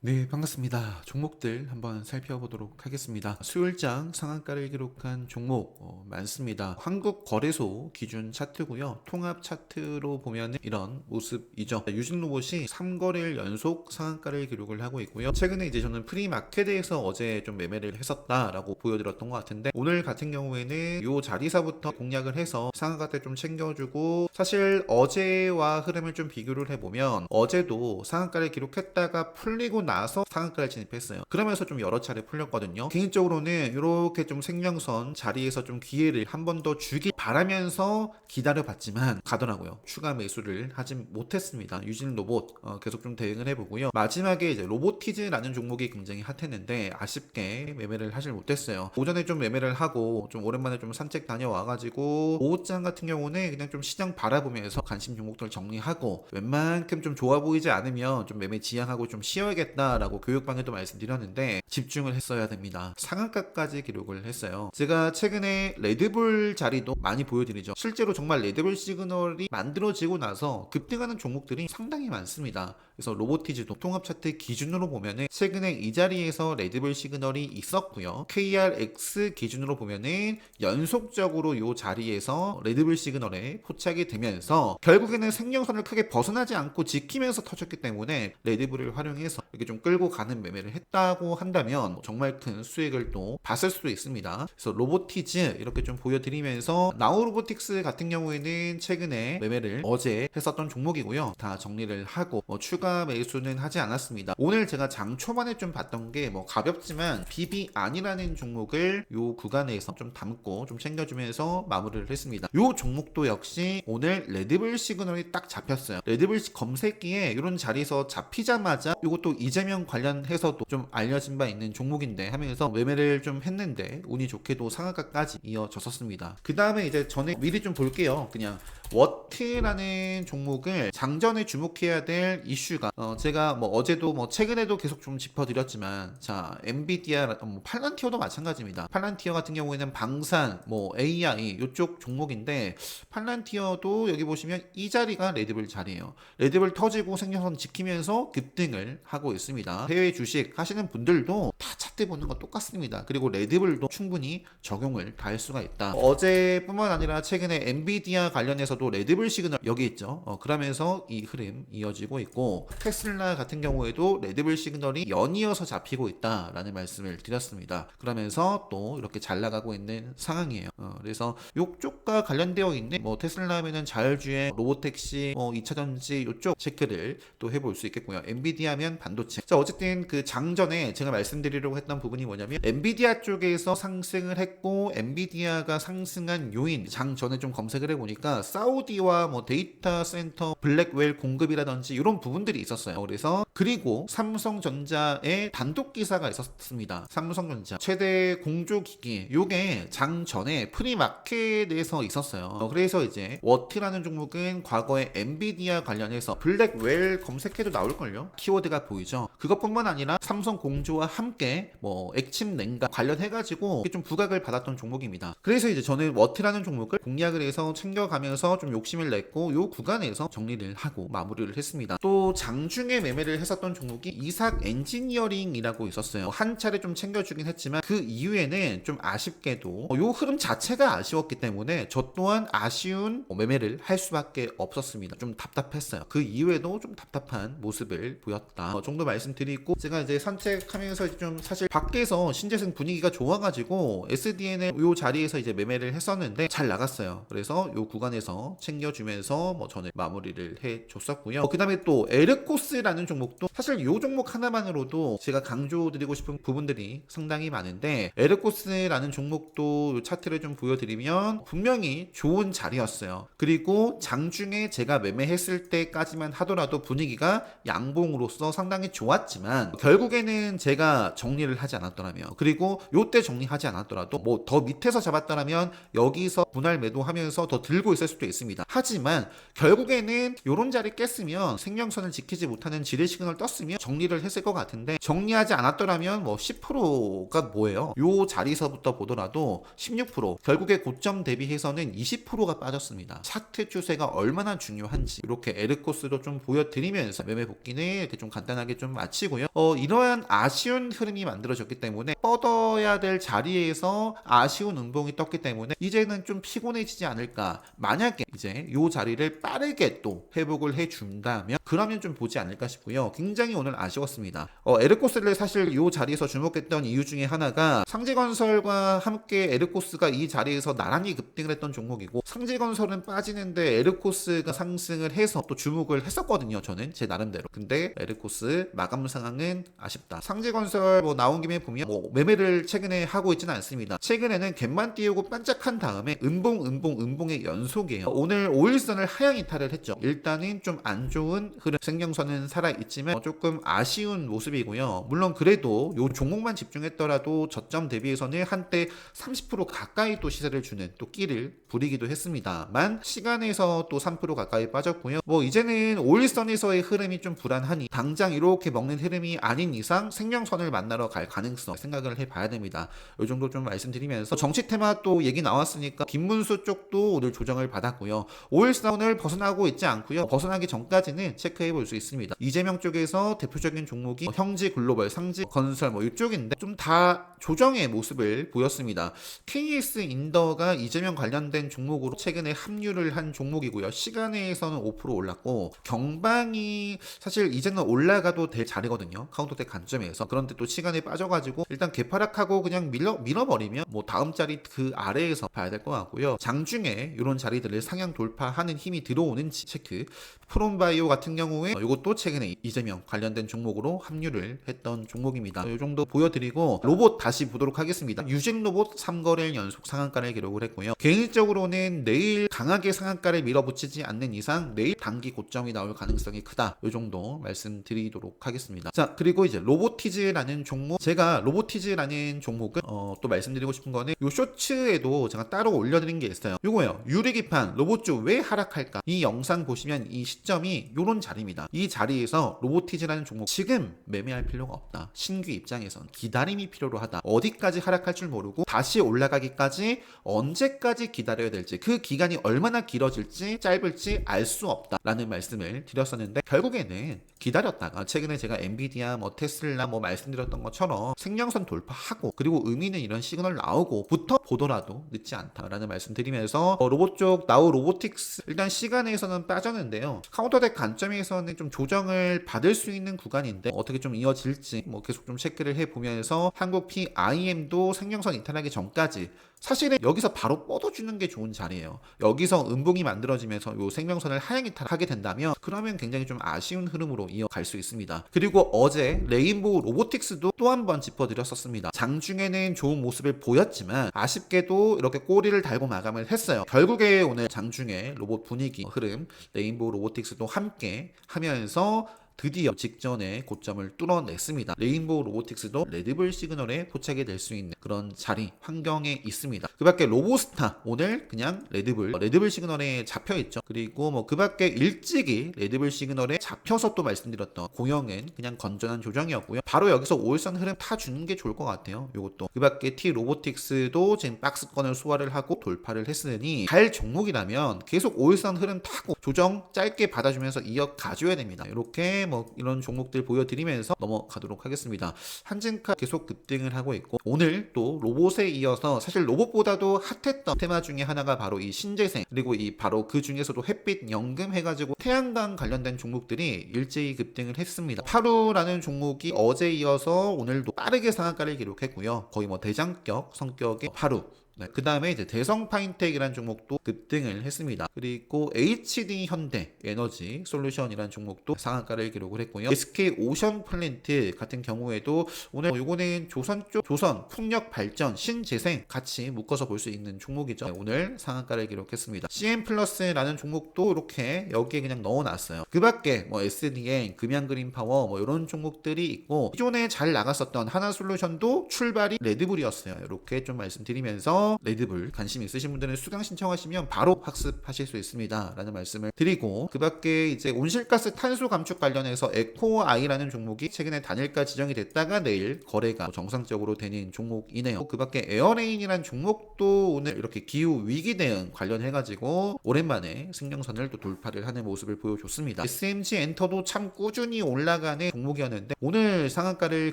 네, 반갑습니다. 종목들 한번 살펴보도록 하겠습니다. 수요일장 상한가를 기록한 종목 어, 많습니다. 한국거래소 기준 차트고요. 통합 차트로 보면 이런 모습이죠. 유진로봇이 3거래일 연속 상한가를 기록을 하고 있고요. 최근에 이제 저는 프리마켓에서 어제 좀 매매를 했었다라고 보여드렸던 것 같은데 오늘 같은 경우에는 요 자리사부터 공략을 해서 상한가 때 좀 챙겨주고 사실 어제와 흐름을 좀 비교를 해보면 어제도 상한가를 기록했다가 풀리고 나서 상한가를 진입했어요. 그러면서 좀 여러 차례 풀렸거든요. 개인적으로는 이렇게 좀 생명선 자리에서 좀 기회를 한 번 더 주길 바라면서 기다려봤지만 가더라고요. 추가 매수를 하지 못했습니다. 유진 로봇 어, 계속 좀 대응을 해보고요. 마지막에 이제 로보티즈라는 종목이 굉장히 핫했는데 아쉽게 매매를 하질 못했어요. 오전에 좀 매매를 하고 좀 오랜만에 좀 산책 다녀와가지고 오후장 같은 경우는 그냥 좀 시장 바라보면서 관심 종목들 정리하고 웬만큼 좀 좋아 보이지 않으면 좀 매매 지양하고 좀 쉬어야겠다 라고 교육방에도 말씀드렸는데 집중을 했어야 됩니다. 상한가까지 기록을 했어요. 제가 최근에 레드불 자리도 많이 보여드리죠. 실제로 정말 레드불 시그널이 만들어지고 나서 급등하는 종목들이 상당히 많습니다. 그래서 로보티즈도 통합 차트 기준으로 보면은 최근에 이 자리에서 레드불 시그널이 있었고요. KRX 기준으로 보면은 연속적으로 이 자리에서 레드불 시그널에 포착이 되면서 결국에는 생명선을 크게 벗어나지 않고 지키면서 터졌기 때문에 레드불을 활용해서 이렇게 좀 끌고 가는 매매를 했다고 한다면 정말 큰 수익을 또 봤을 수도 있습니다. 그래서 로보티즈 이렇게 좀 보여드리면서 나우 로보틱스 같은 경우에는 최근에 매매를 어제 했었던 종목이고요. 다 정리를 하고 뭐 추가 매수는 하지 않았습니다. 오늘 제가 장 초반에 좀 봤던 게 뭐 가볍지만 비비 아니라는 종목을 요 구간에서 좀 담고 좀 챙겨주면서 마무리를 했습니다. 요 종목도 역시 오늘 레드불 시그널이 딱 잡혔어요. 레드불 검색기에 이런 자리에서 잡히자마자 이것도 이재명 관련해서도 좀 알려진 바 있는 종목인데 하면서 매매를 좀 했는데 운이 좋게도 상한가까지 이어졌었습니다. 그 다음에 이제 전에 미리 좀 볼게요. 그냥 워트라는 종목을 장전에 주목해야 될 이슈 가 어 제가 뭐 어제도 뭐 최근에도 계속 좀 짚어드렸지만 자 엔비디아 뭐 팔란티어도 마찬가지입니다. 팔란티어 같은 경우에는 방산 뭐 AI 이쪽 종목인데 팔란티어도 여기 보시면 이 자리가 레드불 자리예요. 레드불 터지고 생명선 지키면서 급등을 하고 있습니다. 해외 주식 하시는 분들도 다 차트 보는 건 똑같습니다. 그리고 레드불도 충분히 적용을 다 할 수가 있다. 어제뿐만 아니라 최근에 엔비디아 관련해서도 레드불 시그널 여기 있죠. 어, 그러면서 이 흐름 이어지고 있고 테슬라 같은 경우에도 레드불 시그널이 연이어서 잡히고 있다라는 말씀을 드렸습니다. 그러면서 또 이렇게 잘 나가고 있는 상황이에요. 어, 그래서 이쪽과 관련되어 있는 뭐 테슬라면은 자율주행, 로보택시, 뭐 2차 전지 이쪽 체크를 또 해볼 수 있겠고요. 엔비디아면 반도체. 자 어쨌든 그 장전에 제가 말씀드리려고 했던 부분이 뭐냐면 엔비디아 쪽에서 상승을 했고 엔비디아가 상승한 요인 장 전에 좀 검색을 해보니까 사우디와 뭐 데이터 센터 블랙웰 공급이라든지 이런 부분들이 있었어요. 그래서 그리고 삼성전자의 단독 기사가 있었습니다. 삼성전자 최대 공조 기기 요게 장 전에 프리마켓에서 있었어요. 어, 그래서 이제 워트라는 종목은 과거에 엔비디아 관련해서 블랙웰 검색해도 나올걸요. 키워드가 보이죠. 그것뿐만 아니라 삼성 공조와 함께 뭐 액침 냉각 관련해가지고 좀 부각을 받았던 종목입니다. 그래서 이제 저는 워트라는 종목을 공략을 해서 챙겨가면서 좀 욕심을 냈고 요 구간에서 정리를 하고 마무리를 했습니다. 또 장중에 매매를 했었던 종목이 이삭 엔지니어링이라고 있었어요. 한 차례 좀 챙겨주긴 했지만 그 이후에는 좀 아쉽게도 요 흐름 자체가 아쉬웠기 때문에 저 또한 아쉬운 매매를 할 수밖에 없었습니다. 좀 답답했어요. 그 이후에도 좀 답답한 모습을 보였다. 어, 정도 말씀드리고 제가 이제 산책하면서 좀 사실 밖에서 신재생 분위기가 좋아가지고 SDN의 요 자리에서 이제 매매를 했었는데 잘 나갔어요. 그래서 요 구간에서 챙겨주면서 뭐 저는 마무리를 해줬었고요. 그 다음에 또 에르코스라는 종목도 사실 요 종목 하나만으로도 제가 강조드리고 싶은 부분들이 상당히 많은데 에르코스라는 종목도 요 차트를 좀 보여드리면 분명히 좋은 자리였어요. 그리고 장중에 제가 매매했을 때까지만 하더라도 분위기가 양봉으로서 상당히 좋았지만 결국에는 제가 정리를 정리를 하지 않았더라면 그리고 요때 정리하지 않았더라도 뭐 더 밑에서 잡았더라면 여기서 분할 매도하면서 더 들고 있을 수도 있습니다. 하지만 결국에는 요런 자리 깼으면 생명선을 지키지 못하는 지뢰 시그널 떴으면 정리를 했을 것 같은데 정리하지 않았더라면 뭐 10%가 뭐예요? 요 자리서부터 보더라도 16% 결국에 고점 대비해서는 20%가 빠졌습니다. 차트 추세가 얼마나 중요한지 이렇게 에르코스로 좀 보여드리면서 매매 복귀는 이렇게 좀 간단하게 좀 마치고요. 어, 이러한 아쉬운 흐름이 만들어졌기 때문에 뻗어야 될 자리에서 아쉬운 운봉이 떴기 때문에 이제는 좀 피곤해지지 않을까. 만약에 이제 요 자리를 빠르게 또 회복을 해준다면 그러면 좀 보지 않을까 싶고요. 굉장히 오늘 아쉬웠습니다. 어, 에르코스를 사실 요 자리에서 주목했던 이유 중에 하나가 상제건설과 함께 에르코스가 이 자리에서 나란히 급등을 했던 종목이고 상제건설은 빠지는데 에르코스가 상승을 해서 또 주목을 했었거든요. 저는 제 나름대로. 근데 에르코스 마감 상황은 아쉽다. 상제건설 뭐 나온 김에 보면 뭐 매매를 최근에 하고 있지는 않습니다. 최근에는 갭만 띄우고 반짝한 다음에 음봉 음봉 음봉의 연속이에요. 오늘 5일선을 하향 이탈을 했죠. 일단은 좀 안 좋은 흐름 생명선은 살아 있지만 어, 조금 아쉬운 모습이고요. 물론 그래도 요 종목만 집중했더라도 저점 대비해서는 한때 30% 가까이 또 시세를 주는 또 끼를 부리기도 했습니다만 시간에서 또 3% 가까이 빠졌고요. 뭐 이제는 5일선에서의 흐름이 좀 불안하니 당장 이렇게 먹는 흐름이 아닌 이상 생명선을 만나러 갈 가능성 생각을 해봐야 됩니다. 이 정도 좀 말씀드리면서 정치 테마 또 얘기 나왔으니까 김문수 쪽도 오늘 조정을 받았고요. 5일선을 벗어나고 있지 않고요. 벗어나기 전까지는 체크해 볼 수 있습니다. 이재명 쪽에서 대표적인 종목이 뭐 형지 글로벌, 상지 건설 뭐 이쪽인데 좀 다 조정의 모습을 보였습니다. KS 인더가 이재명 관련된 종목으로 최근에 합류를 한 종목이고요. 시간에서는 5% 올랐고 경방이 사실 이제는 올라가도 될 자리거든요. 카운터텍 관점에서 그런데 또 시간에 빠져가지고 일단 개파락하고 그냥 밀어 밀어버리면 뭐 다음 자리 그 아래에서 봐야 될 것 같고요. 장중에 이런 자리들을 상향 돌파하는 힘이 들어오는지 체크. 프롬바이오 같은 경우에 이것도 최근에 이재명 관련된 종목으로 합류를 했던 종목입니다. 이 정도 보여드리고 로봇 다시 보도록 하겠습니다. 유진 로봇 3거래일 연속 상한가를 기록을 했고요. 개인적으로는 내일 강하게 상한가를 밀어붙이지 않는 이상 내일 단기 고점이 나올 가능성이 크다. 이 정도 말씀드리도록 하겠습니다. 자 그리고 이제 로보티즈라는 종목 제가 로보티즈라는 종목은 어, 또 말씀드리고 싶은 거는 요 쇼츠에도 제가 따로 올려드린 게 있어요. 요거예요. 유리기판 로봇주 왜 하락할까? 이 영상 보시면 이 시점이 요런 자리입니다. 이 자리에서 로보티즈라는 종목 지금 매매할 필요가 없다. 신규 입장에선 기다림이 필요로 하다. 어디까지 하락할 줄 모르고 다시 올라가기까지 언제까지 기다려야 될지 그 기간이 얼마나 길어질지 짧을지 알 수 없다라는 말씀을 드렸었는데 결국에는 기다렸다가 최근에 제가 엔비디아 뭐 테슬라 뭐 말씀드렸던 것처럼 생명선 돌파하고 그리고 의미는 이런 시그널 나오고부터 보더라도 늦지 않다라는 말씀드리면서 어, 로봇 쪽 나우 로보틱스 일단 시간에서는 빠졌는데요. 카운터덱 관점에서는 좀 조정을 받을 수 있는 구간인데 어떻게 좀 이어질지 뭐 계속 좀 체크를 해 보면서 한국 PIM도 생명선 이탈하기 전까지 사실은 여기서 바로 뻗어주는 게 좋은 자리예요. 여기서 음봉이 만들어지면서 요 생명선을 하향 이탈하게 된다면 그러면 굉장히 좀 아쉬운 흐름으로 이어갈 수 있습니다. 그리고 어제 레인보우 로보틱스도 또 한 번 짚어드렸었습니다. 장중에는 좋은 모습을 보였지만 아쉽게도 이렇게 꼬리를 달고 마감을 했어요. 결국에 오늘 장중에 로봇 분위기 흐름 레인보우 로보틱스도 함께 하면서 드디어 직전에 고점을 뚫어냈습니다. 레인보우 로보틱스도 레드불 시그널에 포착이 될 수 있는 그런 자리, 환경에 있습니다. 그 밖에 로보스타 오늘 그냥 레드불, 레드불 시그널에 잡혀 있죠. 그리고 뭐 그 밖에 일찍이 레드불 시그널에 잡혀서 또 말씀드렸던 공영은 그냥 건전한 조정이었고요. 바로 여기서 5일선 흐름 타주는 게 좋을 것 같아요. 요것도. 그 밖에 T 로보틱스도 지금 박스권을 소화를 하고 돌파를 했으니 갈 종목이라면 계속 5일선 흐름 타고 조정 짧게 받아주면서 이어 가줘야 됩니다. 이렇게 뭐 이런 종목들 보여드리면서 넘어가도록 하겠습니다. 한진카 계속 급등을 하고 있고 오늘 또 로봇에 이어서 사실 로봇보다도 핫했던 테마 중에 하나가 바로 이 신재생 그리고 이 바로 그 중에서도 햇빛 연금 해가지고 태양광 관련된 종목들이 일제히 급등을 했습니다. 파루라는 종목이 어제 이어서 오늘도 빠르게 상한가를 기록했고요. 거의 뭐 대장격 성격의 파루 그 다음에 이제 대성 파인텍이라는 종목도 급등을 했습니다. 그리고 HD 현대 에너지 솔루션이라는 종목도 상한가를 기록을 했고요. SK 오션 플랜트 같은 경우에도 오늘 요거는 조선 쪽 조선 풍력 발전 신재생 같이 묶어서 볼 수 있는 종목이죠. 네, 오늘 상한가를 기록했습니다. CM 플러스라는 종목도 이렇게 여기에 그냥 넣어놨어요. 그 밖에 뭐 SDN, 금양그린 파워 뭐 이런 종목들이 있고 기존에 잘 나갔었던 하나솔루션도 출발이 레드불이었어요. 이렇게 좀 말씀드리면서 레드불 관심 있으신 분들은 수강 신청하시면 바로 학습하실 수 있습니다.라는 말씀을 드리고 그 밖에 이제 온실가스 탄소 감축 관련해서 에코아이라는 종목이 최근에 단일가 지정이 됐다가 내일 거래가 정상적으로 되는 종목이네요. 그 밖에 에어레인이라는 종목도 오늘 이렇게 기후 위기 대응 관련해가지고 오랜만에 승령선을 또 돌파를 하는 모습을 보여줬습니다. SMG 엔터도 참 꾸준히 올라가는 종목이었는데 오늘 상한가를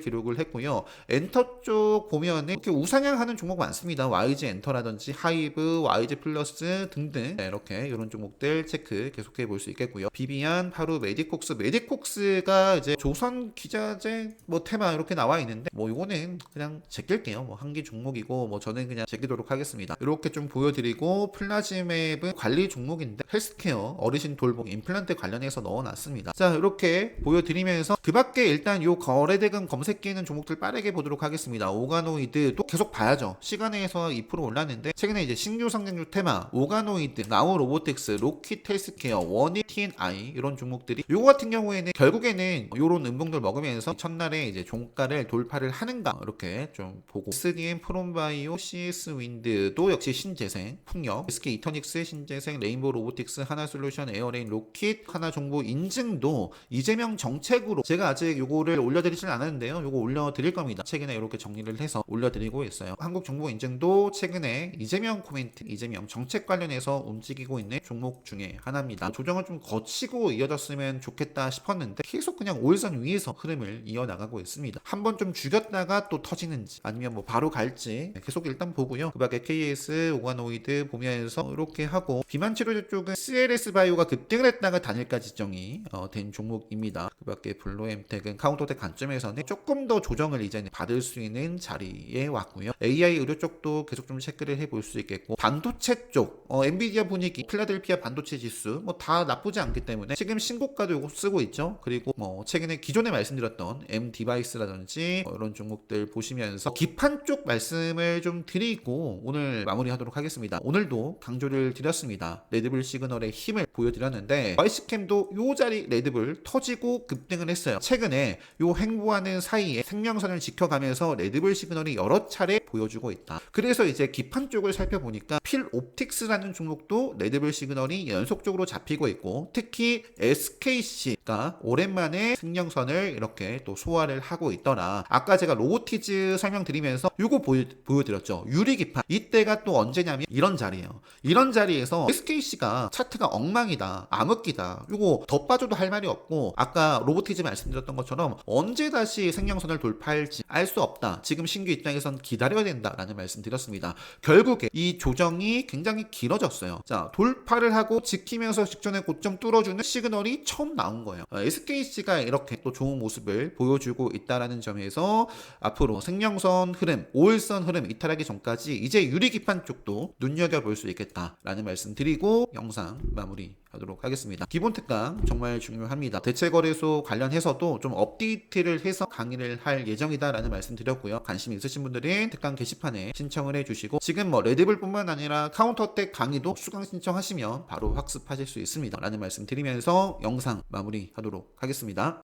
기록을 했고요. 엔터 쪽 보면은 이렇게 우상향하는 종목 많습니다. YG 엔터라든지 하이브, YG 플러스 등등 네, 이렇게 이런 종목들 체크 계속해 볼 수 있겠고요. 비비안, 하루 메디콕스, 메디콕스가 이제 조선 기자재 뭐 테마 이렇게 나와 있는데 뭐 이거는 그냥 제낄게요. 뭐 한기 종목이고 뭐 저는 그냥 제끼도록 하겠습니다. 이렇게 좀 보여드리고 플라즈맵은 관리 종목인데 헬스케어 어르신 돌봄 임플란트 관련해서 넣어놨습니다. 자 이렇게 보여드리면서 그 밖에 일단 요 거래대금 검색기는 종목들 빠르게 보도록 하겠습니다. 오가노이드 또 계속 봐야죠. 시간에서 2% 올랐는데 최근에 이제 신규 상장주 테마 오가노이드, 나우 로보틱스, 로킷 헬스케어, 원이 TNI 이런 종목들이 요거 같은 경우에는 결국에는 요런 음봉들 먹으면서 첫날에 이제 종가를 돌파를 하는가 이렇게 좀 보고 SDM 프롬바이오, CS 윈드도 역시 신재생, 풍력, SK 이터닉스 신재생, 레인보우 로보틱스, 하나솔루션, 에어레인, 로킷, 하나정보 인증도 이재명 정책으로 제가 아직 요거를 올려드리진 않았는데요. 요거 올려드릴 겁니다. 최근에 이렇게 정리를 해서 올려드리고 있어요. 한국 정보 인증도 최근에 이재명 코멘트, 이재명 정책 관련해서 움직이고 있는 종목 중에 하나입니다. 조정을 좀 거치고 이어졌으면 좋겠다 싶었는데 계속 그냥 5일선 위에서 흐름을 이어나가고 있습니다. 한 번 좀 죽였다가 또 터지는지 아니면 뭐 바로 갈지 계속 일단 보고요. 그 밖에 KS, 오가노이드 보면서 이렇게 하고 비만 치료제 쪽은 CLS 바이오가 급등을 했다가 단일가 지정이 어, 된 종목입니다. 그 밖에 블루엠텍은 카운터텍 관점에서는 조금 더 조정을 이제는 받을 수 있는 자리에 왔고요. AI 의료 쪽도 계속 좀 체크를 해볼 수 있겠고 반도체 쪽 어, 엔비디아 분위기, 필라델피아 반도체 지수 뭐 다 나쁘지 않기 때문에 지금 신고가도 요거 쓰고 있죠. 그리고 뭐 최근에 기존에 말씀드렸던 M 디바이스라든지 뭐 이런 종목들 보시면서 기판 쪽 말씀을 좀 드리고 오늘 마무리하도록 하겠습니다. 오늘도 강조를 드렸습니다. 레드불 시그널의 힘을 보여드렸는데 와이스캠도 요 자리 레드불 터지고 급등을 했어요. 최근에 요 행보하는 사이에 생명선을 지켜가면서 레드불 시그널이 여러 차례 보여주고 있다. 그래서 이제 기판 쪽을 살펴보니까 필 옵틱스라는 종목도 레드불 시그널이 연속적으로 잡히고 있고 특히 SKC가 오랜만에 생명선을 이렇게 또 소화를 하고 있더라. 아까 제가 로보티즈 설명드리면서 요거 보여, 보여드렸죠. 유리 기판. 이때가 또 언제냐면 이런 자리예요. 이런 자리에서 SKC가 차트가 엉망이다. 암흑기다. 요거 더 빠져도 할 말이 없고 아까 로보티즈 말씀드렸던 것처럼 언제 다시 생명선을 돌파할지 알 수 없다. 지금 신규 입장에선 기다려야 된다라는 말씀 드렸습니다. 결국에 이 조정이 굉장히 길어졌어요. 자, 돌파를 하고 지키면서 직전에 고점 뚫어주는 시그널이 처음 나온 거예요. 어, SKC가 이렇게 또 좋은 모습을 보여주고 있다라는 점에서 앞으로 생명선 흐름, 5일선 흐름 이탈하기 전까지 이제 유리기판 쪽도 눈여겨볼 수 있겠다라는 말씀 드리고 영상 마무리 하도록 하겠습니다. 기본 특강 정말 중요합니다. 대체 거래소 관련해서도 좀 업데이트를 해서 강의를 할 예정이다라는 말씀 드렸고요. 관심 있으신 분들은 특강 게시판에 신청을 해주시고 지금 뭐 레드불뿐만 아니라 카운터텍 강의도 수강 신청하시면 바로 학습하실 수 있습니다. 라는 말씀 드리면서 영상 마무리하도록 하겠습니다.